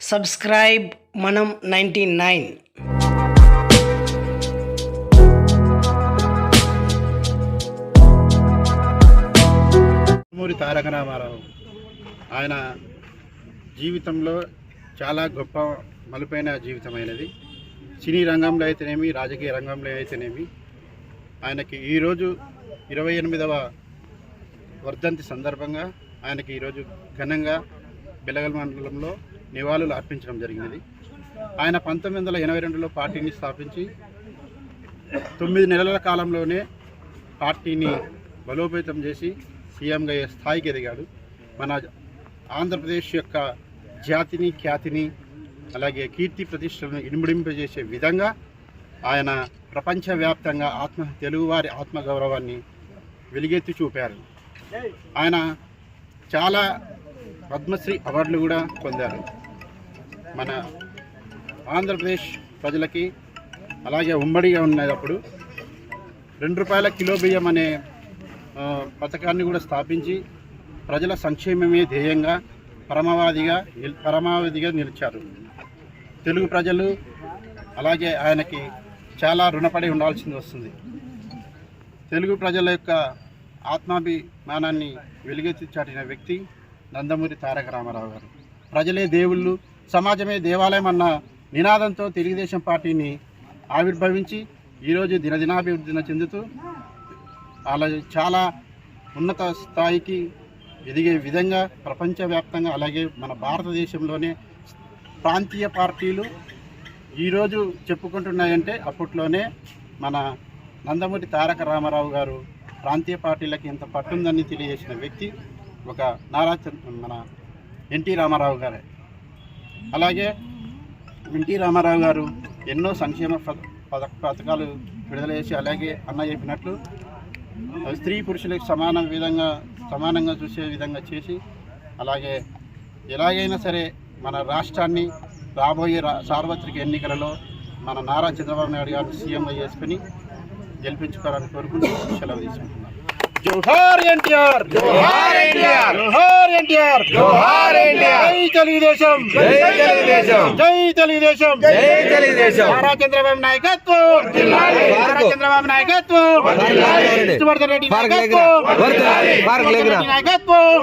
Subscribe మనం ninety nine. మూరి తారక రామారావు ఆయన జీవితంలో చాలా గొప్ప మలుపైన జీవితమైనది. సినీ రంగంలో అయితేనేమి రాజకీయ రంగంలో అయితేనేమి ఆయనకి ఈరోజు ఇరవై ఎనిమిదవ వర్ధంతి సందర్భంగా ఆయనకి ఈరోజు ఘనంగా బెలగల్ మండలంలో నివాళులు అర్పించడం జరిగినది. ఆయన పంతొమ్మిది వందల ఎనభై రెండులో పార్టీని స్థాపించి తొమ్మిది నెలల కాలంలోనే పార్టీని బలోపేతం చేసి సీఎంగా స్థాయికి ఎదిగాడు. మన ఆంధ్రప్రదేశ్ యొక్క జాతిని ఖ్యాతిని అలాగే కీర్తి ప్రతిష్టలను ఇనుమడింపజేసే విధంగా ఆయన ప్రపంచవ్యాప్తంగా ఆత్మ తెలుగువారి ఆత్మగౌరవాన్ని వెలుగెత్తి చూపారు. ఆయన చాలా పద్మశ్రీ అవార్డులు కూడా పొందారు. మన ఆంధ్రప్రదేశ్ ప్రజలకి అలాగే ఉమ్మడిగా ఉన్నప్పుడు రెండు రూపాయల కిలో బియ్యం అనే పథకాన్ని కూడా స్థాపించి ప్రజల సంక్షేమమే ధ్యేయంగా పరమవాదిగా పరమావధిగా నిలిచారు. తెలుగు ప్రజలు అలాగే ఆయనకి చాలా రుణపడి ఉండాల్సింది వస్తుంది. తెలుగు ప్రజల యొక్క ఆత్మాభిమానాన్ని వెలుగెత్తి చాటిన వ్యక్తి నందమూరి తారక రామారావు గారు. ప్రజలే దేవుళ్ళు సమాజమే దేవాలయం అన్న నినాదంతో తెలుగుదేశం పార్టీని ఆవిర్భవించి ఈరోజు దినదినాభివృద్ధిని చెందుతూ అలా చాలా ఉన్నత స్థాయికి ఎదిగే విధంగా ప్రపంచవ్యాప్తంగా అలాగే మన భారతదేశంలోనే ప్రాంతీయ పార్టీలు ఈరోజు చెప్పుకుంటున్నాయంటే అప్పట్లోనే మన నందమూరి తారక రామారావు గారు ప్రాంతీయ పార్టీలకు ఇంత పట్టుందని తెలియజేసిన వ్యక్తి ఒక నారా మన ఎన్టీ రామారావు గారే. అలాగే ఎన్టీ రామారావు గారు ఎన్నో సంక్షేమ పథ పథ- పథకాలు విడుదల చేసి అలాగే అన్న చెప్పినట్లు స్త్రీ పురుషులకు సమాన విధంగా సమానంగా చూసే విధంగా చేసి అలాగే ఎలాగైనా సరే మన రాష్ట్రాన్ని రాబోయే రా సార్వత్రిక ఎన్నికలలో మన నారా చంద్రబాబు నాయుడు గారు సీఎంగా చేసుకుని గెలిపించుకోవాలని కోరుకుంటూ సెలవు తీసుకుంటున్నాను. జోహార్ ఎన్టీఆర్! జోహార్ ఎన్టీఆర్! జోహార్ ఎన్టీఆర్! జోహార్ తెలుగుదేశం. జై తెలుగుదేశం! జై తెలుగుదేశం. జై తెలుగుదేశం! నారా చంద్రబాబు నాయకత్వం. నారా చంద్రబాబు నాయకత్వం! విష్ణువర్ధన్ రెడ్డి. నాయకత్వం.